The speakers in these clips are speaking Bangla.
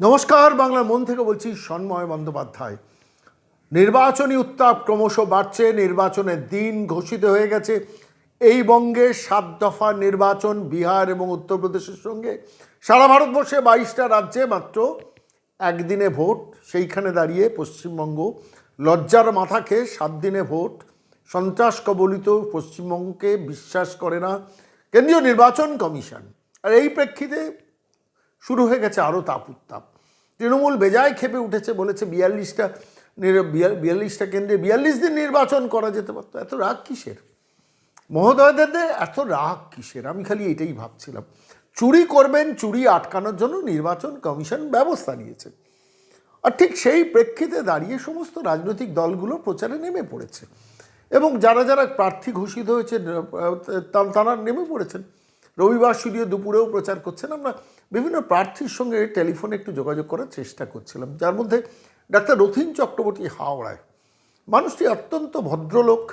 নমস্কার, বাংলার মন থেকে বলছি সন্ময় বন্দ্যোপাধ্যায়। নির্বাচনী উত্তাপ ক্রমশ বাড়ছে, নির্বাচনের দিন ঘোষিত হয়ে গেছে। এই বঙ্গে সাত দফা নির্বাচন বিহার এবং উত্তরপ্রদেশের সঙ্গে। সারা ভারতবর্ষে বাইশটা রাজ্যে মাত্র একদিনে ভোট, সেইখানে দাঁড়িয়ে পশ্চিমবঙ্গ লজ্জার মাথা খেয়ে সাত দিনে ভোট। সন্ত্রাস কবলিত পশ্চিমবঙ্গকে বিশ্বাস করে না কেন্দ্রীয় নির্বাচন কমিশন। আর এই প্রেক্ষিতে শুরু হয়ে গেছে আরও তাপ উত্তাপ। তৃণমূল বেজায় খেপে উঠেছে বলেছে বিয়াল্লিশটা বিয়াল্লিশটা কেন্দ্রে বিয়াল্লিশ দিন নির্বাচন করা যেতে পারতো। এত রাগ কিসের? মহোদয়দের এত রাগ কিসের? আমি খালি এটাই ভাবছিলাম। চুরি করবেন, চুরি আটকানোর জন্য নির্বাচন কমিশন ব্যবস্থা নিয়েছে। আর ঠিক সেই প্রেক্ষিতে দাঁড়িয়ে সমস্ত রাজনৈতিক দলগুলো প্রচারে নেমে পড়েছে। এবং যারা যারা প্রার্থী ঘোষিত হয়েছে তারা নেমে পড়েছেন। রবিবার শুধু দুপুরেও প্রচার করছেন। আমরা বিভিন্ন প্রার্থীর সঙ্গে টেলিফোনে একটু যোগাযোগ করার চেষ্টা করছিলাম, যার মধ্যে ডাক্তার রথিন চক্রবর্তী হাওড়ায়। মানুষটি অত্যন্ত ভদ্রলোক।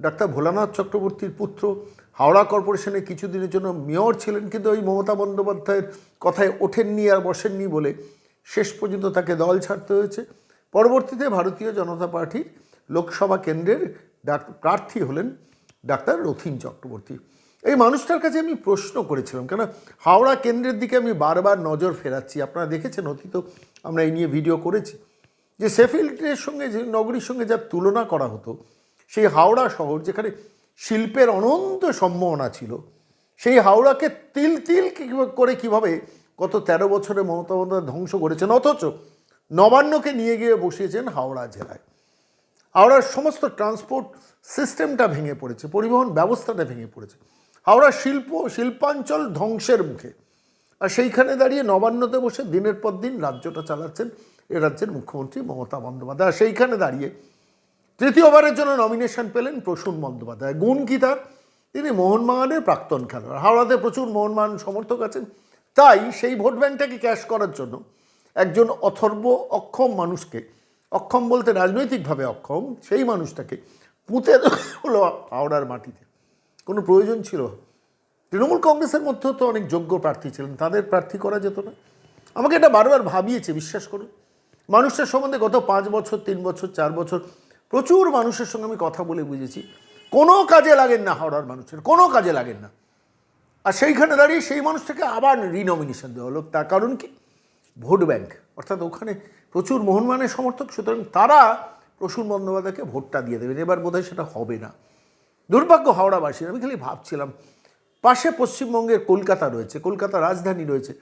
ডাক্তার ভোলানাথ চক্রবর্তীর পুত্র, হাওড়া কর্পোরেশনে কিছুদিনের জন্য মেয়র ছিলেন, কিন্তু ওই মমতা বন্দ্যোপাধ্যায়ের কথায় ওঠেননি আর বসেননি বলে শেষ পর্যন্ত তাকে দল ছাড়তে হয়েছে। পরবর্তীতে ভারতীয় জনতা পার্টির লোকসভা কেন্দ্রের ডাক- প্রার্থী হলেন ডাক্তার রথীন চক্রবর্তী। এই মানুষটার কাছে আমি প্রশ্ন করেছিলাম কেন হাওড়া কেন্দ্রের দিকে আমি বারবার নজর ফেরাচ্ছি। আপনারা দেখেছেন, অতীত আমরা এই নিয়ে ভিডিও করেছি যে শেফিল্ডের সঙ্গে, যে নগরীর সঙ্গে যার তুলনা করা হতো, সেই হাওড়া শহর যেখানে শিল্পের অনন্ত সম্ভাবনা ছিল, সেই হাওড়াকে তিল তিল করে কীভাবে গত তেরো বছরে মমতা বন্দ্যোপাধ্যায় ধ্বংস করেছেন, অথচ নবান্নকে নিয়ে গিয়ে বসিয়েছেন হাওড়া জেলায়। হাওড়ার সমস্ত ট্রান্সপোর্ট সিস্টেমটা ভেঙে পড়েছে, পরিবহন ব্যবস্থাটা ভেঙে পড়েছে। হাওড়ার শিল্প, শিল্পাঞ্চল ধ্বংসের মুখে। আর সেইখানে দাঁড়িয়ে নবান্নতে বসে দিনের পর দিন রাজ্যটা চালাচ্ছেন এ রাজ্যের মুখ্যমন্ত্রী মমতা বন্দ্যোপাধ্যায়। আর সেইখানে দাঁড়িয়ে তৃতীয়বারের জন্য নমিনেশন পেলেন প্রসূন বন্দ্যোপাধ্যায়। গুণ কি তার? তিনি মোহনবাগানের প্রাক্তন খেলোয়াড়। হাওড়াতে প্রচুর মোহনবাগান সমর্থক আছেন। তাই সেই ভোট ব্যাংকটাকে ক্যাশ করার জন্য একজন অথর্ব অক্ষম মানুষকে, অক্ষম বলতে রাজনৈতিকভাবে অক্ষম, সেই মানুষটাকে পুঁতে হলো হাওড়ার মাটিতে। কোনো প্রয়োজন ছিল? তৃণমূল কংগ্রেসের মধ্যেও তো অনেক যোগ্য প্রার্থী ছিলেন, তাদের প্রার্থী করা যেত না। আমাকে এটা বারবার ভাবিয়েছে, বিশ্বাস করুন। মানুষের সম্বন্ধে গত পাঁচ বছর, তিন বছর, চার বছর প্রচুর মানুষের সঙ্গে আমি কথা বলে বুঝেছি। কোনো কাজে লাগেন না হাওড়ার মানুষের, কোনো কাজে লাগেন না। আর সেইখানে দাঁড়িয়ে সেই মানুষটাকে আবার রিনমিনেশন দেওয়া হলো। তার কারণ কি? ভোট ব্যাংক, অর্থাৎ ওখানে প্রচুর মোহনমানের সমর্থক, সুতরাং তারা প্রসূন বন্দ্যোপাধ্যায়কে ভোটটা দিয়ে দেবেন। এবার বোধহয় সেটা হবে না। দুর্ভাগ্য হাওড়াবাসী, আমি খালি ভাবছিলাম। পাশে পশ্চিমবঙ্গের কলকাতা রয়েছে, কলকাতা রাজধানী রয়েছে।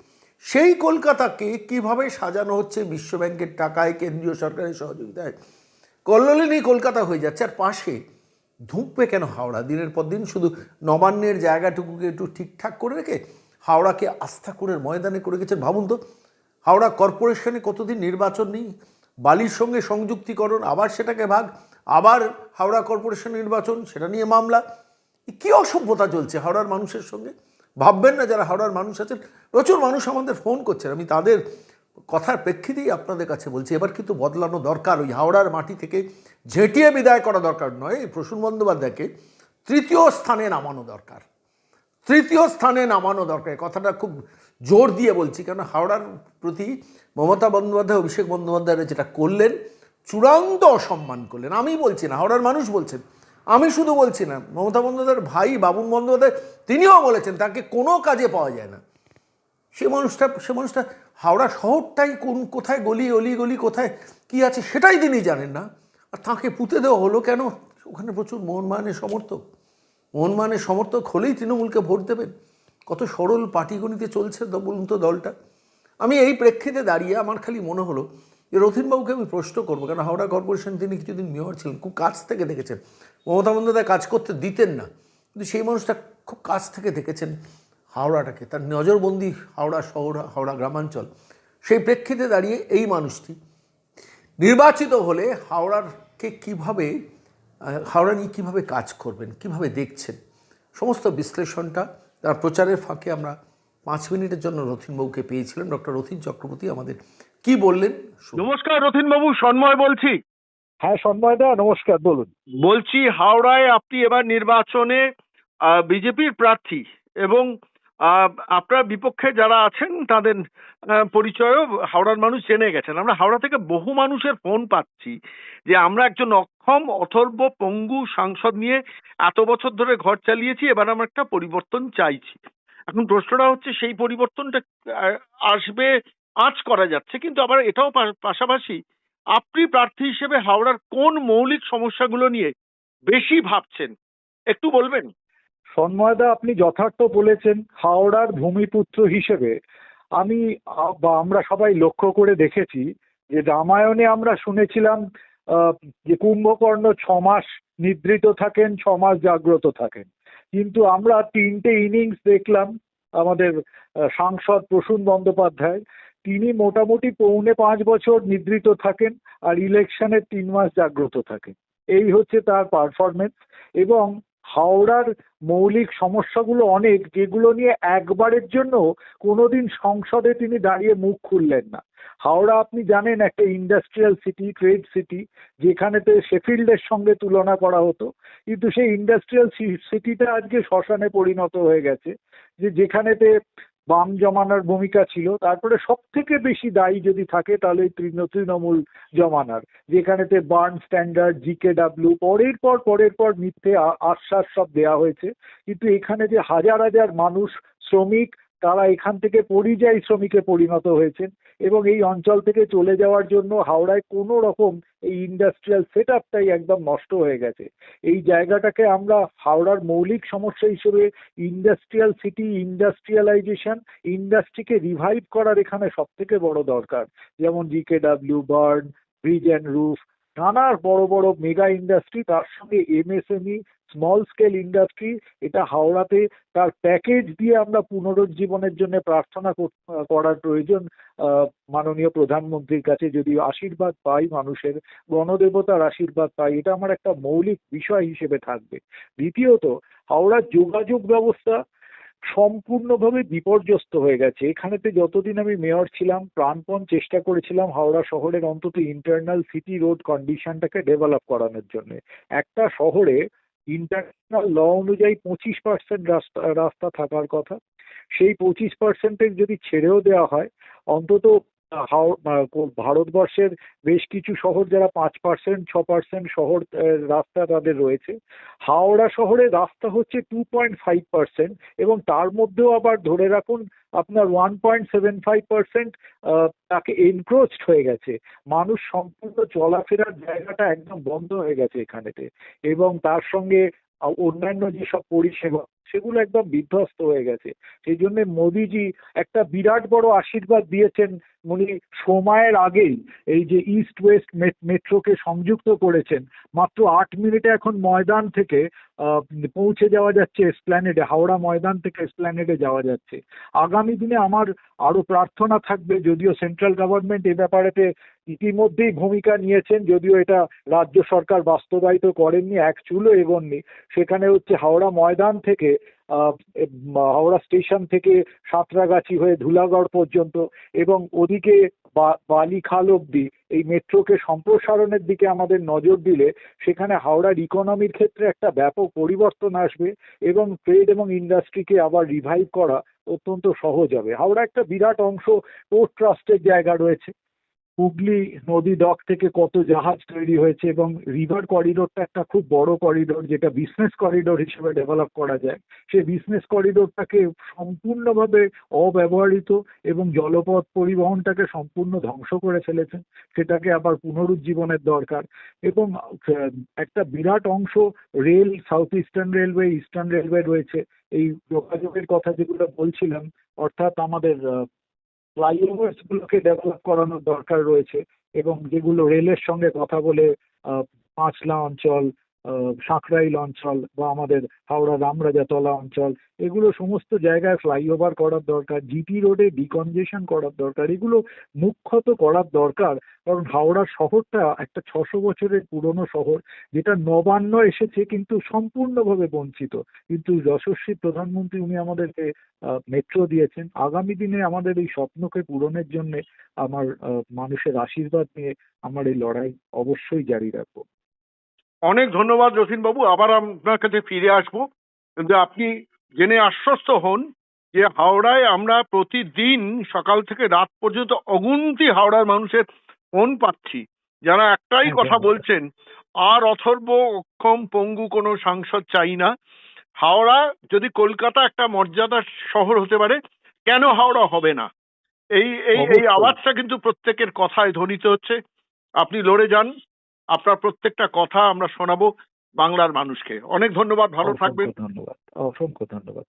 সেই কলকাতাকে কীভাবে সাজানো হচ্ছে বিশ্বব্যাংকের টাকায়, কেন্দ্রীয় সরকারের সহযোগিতায়? কল্লোলিনী কলকাতা হয়ে যাচ্ছে, আর পাশে ধুঁকবে কেন হাওড়া? দিনের পর দিন শুধু নবান্নের জায়গাটুকুকে একটু ঠিকঠাক করে রেখে হাওড়াকে আস্থা করে ময়দানে করে গেছেন ভাবুন তো, হাওড়া কর্পোরেশনে কতদিন নির্বাচন নেই? বালির সঙ্গে সংযুক্তিকরণ, আবার সেটাকে ভাগ? আবার হাওড়া কর্পোরেশন নির্বাচন, সেটা নিয়ে মামলা। কী অসভ্যতা চলছে হাওড়ার মানুষের সঙ্গে? ভাববেন না যারা হাওড়ার মানুষ আছেন, প্রচুর মানুষ আমাদের ফোন করছেন। আমি তাদের কথার প্রেক্ষিতেই আপনাদের কাছে বলছি, এবার কিন্তু বদলানো দরকার। ওই হাওড়ার মাটি থেকে ঝেঁটিয়ে বিদায় করা দরকার নয়। এই প্রসূন বন্দ্যোপাধ্যায়কে তৃতীয় স্থানে নামানো দরকার। তৃতীয় স্থানে নামানো দরকার। কথাটা খুব জোর দিয়ে বলছি। কেন? হাওড়ার প্রতি মমতা বন্দ্যোপাধ্যায়, অভিষেক বন্দ্যোপাধ্যায়রা যেটা করলেন চূড়ান্ত অসম্মান করলেন। আমি বলছি না, হাওড়ার মানুষ বলছেন। আমি শুধু বলছি না, মমতা বন্দ্যোপাধ্যায়ের ভাই বাবুন বন্দ্যোপাধ্যায়, তিনিও বলেছেন, তাকে কোনো কাজে পাওয়া যায় না। সে মানুষটা সে মানুষটা হাওড়া শহরটাই কোন, কোথায় গলি, অলি গলি, কোথায় কি আছে সেটাই তিনি জানেন না। আর তাকে পুঁতে দেওয়া হলো কেন? ওখানে প্রচুর মোহনবাগানের সমর্থক। মোহনবাগানের সমর্থক হলেই তৃণমূলকে ভোট দেবেন। কত সরল পাটিগণিতে চলছে বলুন তো দলটা। আমি এই প্রেক্ষিতে দাঁড়িয়ে আমার খালি মনে হলো যে রথিনবাবুকে আমি প্রশ্ন করব কারণ হাওড়া কর্পোরেশন তিনি কিছুদিন মেয়র ছিলেন, খুব কাছ থেকে দেখেছেন। মমতা বন্দ্যোপাধ্যায় কাজ করতে দিতেন না, কিন্তু সেই মানুষটা খুব কাছ থেকে দেখেছেন হাওড়াটাকে, তার নজরবন্দি হাওড়া শহর, হাওড়া গ্রামাঞ্চল। সেই প্রেক্ষিতে দাঁড়িয়ে এই মানুষটি নির্বাচিত হলে হাওড়ারকে কীভাবে হাওড়া নিয়ে কীভাবে কাজ করবেন, কীভাবে দেখছেন, সমস্ত বিশ্লেষণটা তার প্রচারের ফাঁকে আমরা পাঁচ মিনিটের জন্য রথিনবাবুকে পেয়েছিলাম। ডক্টর রথিন চক্রবর্তী আমাদের কি বললেন? নমস্কার রথিন বাবু সন্ময় বলছি। হ্যাঁ সন্ময়দা নমস্কার বলুন। বলছি হাওড়ায় আপনি এবার নির্বাচনে বিজেপির প্রার্থী এবং আপনার বিপক্ষে যারা আছেন তাদের পরিচয়ও হাওড়ার মানুষ জেনে গেছেন। আমরা হাওড়া থেকে বহু মানুষের ফোন পাচ্ছি যে আমরা একজন অক্ষম অথর্ব পঙ্গু সাংসদ নিয়ে এত বছর ধরে ঘর চালিয়েছি এবার আমরা একটা পরিবর্তন চাইছি। এখন প্রশ্নটা হচ্ছে সেই পরিবর্তনটা আসবে আঁচ করা যাচ্ছে, কিন্তু আবার এটাও পাশাপাশি আপনি প্রার্থী হিসেবে হাওড়ার কোন মৌলিক সমস্যাগুলো নিয়ে বেশি ভাবছেন? একটু বলবেন? সন্ময়দা আপনি যথার্থ বলেছেন, হাওড়ার ভূমিপুত্র হিসেবে আমি বা আমরা সবাই লক্ষ্য করে দেখেছি যে রামায়ণে আমরা শুনেছিলাম যে কুম্ভকর্ণ ছ মাস নিদ্রিত থাকেন ছ মাস জাগ্রত থাকেন। কিন্তু আমরা তিনটে ইনিংস দেখলাম আমাদের সাংসদ প্রসূন বন্দ্যোপাধ্যায়। তিনি মোটামুটি পৌনে পাঁচ বছর নিদ্রিত থাকেন আর ইলেকশনের তিন মাস জাগ্রত থাকেন। এই হচ্ছে তার পারফরমেন্স এবং হাওড়ার মৌলিক সমস্যাগুলো অনেক যেগুলো নিয়ে একবারের জন্য কোনোদিন সংসদে তিনি দাঁড়িয়ে মুখ খুললেন না। হাওড়া আপনি জানেন একটা ইন্ডাস্ট্রিয়াল সিটি ট্রেড সিটি যেখানেতে শেফিল্ডের সঙ্গে তুলনা করা হতো। কিন্তু সেই ইন্ডাস্ট্রিয়াল সিটিটা আজকে শ্মশানে পরিণত হয়ে গেছে। যে যেখানেতে বাম জমানার ভূমিকা ছিল। তারপরে সব থেকে বেশি দায়ী যদি থাকে, তাহলে তৃণমূল জমানার। যেখানেতে Burn Standard G K W পরের পর পরের পর মিথ্যে আশ্বাস সব দেওয়া হয়েছে। কিন্তু এখানে যে হাজার হাজার মানুষ, শ্রমিক তারা এখান থেকে পরিযায়ী শ্রমিকে পরিণত হয়েছেন এবং এই অঞ্চল থেকে চলে যাওয়ার জন্য হাওড়ায় কোনো রকম এই ইন্ডাস্ট্রিয়াল সেট আপটাই একদম নষ্ট হয়ে গেছে। এই জায়গাটাকে আমরা হাওড়ার মৌলিক সমস্যা হিসেবে ইন্ডাস্ট্রিয়াল সিটি ইন্ডাস্ট্রিয়ালাইজেশন ইন্ডাস্ট্রিকে রিভাইভ করার এখানে সব থেকে বড় দরকার। যেমন G K W Burn Bridge and Roof নানা বড় বড় মেগা ইন্ডাস্ট্রি তার সঙ্গে এমএসএমই স্মল স্কেল ইন্ডাস্ট্রি এটা হাওড়াতে তার প্যাকেজ দিয়ে আমরা পুনরুজ্জীবনের জন্য প্রার্থনা কর- করার প্রয়োজন মাননীয় প্রধানমন্ত্রীর কাছে যদি আশীর্বাদ পাই মানুষের, গণদেবতার আশীর্বাদ পাই, এটা আমার একটা মৌলিক বিষয় হিসেবে থাকবে। দ্বিতীয়ত, হাওড়ার যোগাযোগ ব্যবস্থা সম্পূর্ণভাবে বিপর্যস্ত হয়ে গেছে। এখানেতে যতদিন আমি মেয়র ছিলাম, প্রাণপণ চেষ্টা করেছিলাম হাওড়া শহরের অন্তত ইন্টারনাল সিটি রোড কন্ডিশনটাকে ডেভেলপ করানোর জন্য। একটা শহরে ইন্টারন্যাশনাল ল অনুযায়ী পঁচিশ পার্সেন্ট রাস্তা রাস্তা থাকার কথা। সেই পঁচিশ পার্সেন্টের যদি ছেড়েও দেওয়া হয়, অন্তত ভারতবর্ষের বেশ কিছু শহর যারা পাঁচ পার্সেন্ট, ছ পার্সেন্ট শহর রাস্তা তাদের রয়েছে। হাওড়া শহরে রাস্তা হচ্ছে টু পয়েন্ট ফাইভ পার্সেন্ট এবং তার মধ্যেও আবার ধরে রাখুন আপনার one point seven five percent তাকে এনক্রোচড হয়ে গেছে। মানুষ সম্পূর্ণ চলাফেরার জায়গাটা একদম বন্ধ হয়ে গেছে এখানেতে। এবং তার সঙ্গে অন্যান্য যেসব পরিষেবা সেগুলো একদম বিধ্বস্ত হয়ে গেছে। সেই জন্য মোদিজি একটা বিরাট বড় আশীর্বাদ দিয়েছেন উনি সময়ের আগেই। এই যে ইস্ট ওয়েস্ট মেট্রোকে সংযুক্ত করেছেন। মাত্র আট মিনিটে এখন ময়দান থেকে পৌঁছে যাওয়া যাচ্ছে এসপ্ল্যানেডে হাওড়া ময়দান থেকে এসপ্ল্যানেডে যাওয়া যাচ্ছে। আগামী দিনে আমার আরও প্রার্থনা থাকবে, যদিও সেন্ট্রাল গভর্নমেন্ট এ ব্যাপারেতে ইতিমধ্যেই ভূমিকা নিয়েছেন, যদিও এটা রাজ্য সরকার বাস্তবায়িত করেননি, এক চুলো এগোননি। সেখানে হচ্ছে হাওড়া ময়দান থেকে হাওড়া স্টেশন থেকে সাঁতরাগাছি হয়ে ধুলাগড় পর্যন্ত এবং ওদিকে বালিখাল অব্দি এই মেট্রোকে সম্প্রসারণের দিকে আমাদের নজর দিলে সেখানে হাওড়ার ইকোনমির ক্ষেত্রে একটা ব্যাপক পরিবর্তন আসবে এবং ট্রেড এবং ইন্ডাস্ট্রিকে আবার রিভাইভ করা অত্যন্ত সহজ হবে। হাওড়া একটা বিরাট অংশ পোর্ট ট্রাস্টের জায়গা রয়েছে। হুগলি নদী ডক থেকে কত জাহাজ তৈরি হয়েছে এবং রিভার করিডোরটা একটা খুব বড় করিডোর যেটা বিজনেস করিডোর হিসেবে ডেভেলপ করা যায়। সেই বিজনেস করিডোরটাকে সম্পূর্ণভাবে অব্যবহৃত এবং জলপথ পরিবহনটাকে সম্পূর্ণ ধ্বংস করে ফেলেছেন সেটাকে আবার পুনরুজ্জীবনের দরকার। এবং একটা বিরাট অংশ rail South Eastern Railway Eastern Railway রয়েছে। এই যোগাযোগের কথা যেগুলো বলছিলাম, অর্থাৎ আমাদের আহ, ফ্লাইওভার্স গুলোকে ডেভেলপ করানোর দরকার রয়েছে এবং যেগুলো রেলের সঙ্গে কথা বলে পাঁচলা অঞ্চল সাঁকরাইল অঞ্চল বা আমাদের হাওড়া রামরাজাতলা অঞ্চল, এগুলো সমস্ত জায়গায় ফ্লাইওভার করার দরকার, জিটি রোডে ডিকনজেশন করার দরকার, এগুলো মুখ্যত করার দরকার, কারণ হাওড়া শহরটা একটা ছশো বছরের পুরনো শহর, যেটা নবান্ন এসেছে কিন্তু সম্পূর্ণভাবে বঞ্চিত। কিন্তু যশস্বী প্রধানমন্ত্রী উনি আমাদেরকে মেট্রো দিয়েছেন। আগামী দিনে আমাদের এই স্বপ্নকে পূরণের জন্য আমার মানুষের আশীর্বাদ নিয়ে আমার এই লড়াই অবশ্যই জারি রাখব। অনেক ধন্যবাদ রথিন বাবু আবার আপনার কাছে ফিরে আসব। কিন্তু আপনি জেনে আশ্বস্ত হন যে হাওড়ায় আমরা প্রতিদিন সকাল থেকে রাত পর্যন্ত অগুন্তি হাওড়ার মানুষের ফোন পাচ্ছি। যারা একটাই কথা বলছেন আর অথর্ব অক্ষম পঙ্গু কোনো সাংসদ চাই না। হাওড়া যদি কলকাতা একটা মর্যাদার শহর হতে পারে কেন হাওড়া হবে না? এই এই এই আওয়াজটা কিন্তু প্রত্যেকের কথায় ধ্বনিত হচ্ছে। আপনি লড়ে যান। আপনার প্রত্যেকটা কথা আমরা শোনাবো বাংলার মানুষকে। অনেক ধন্যবাদ ভালো থাকবেন। ধন্যবাদ অসংখ্য ধন্যবাদ।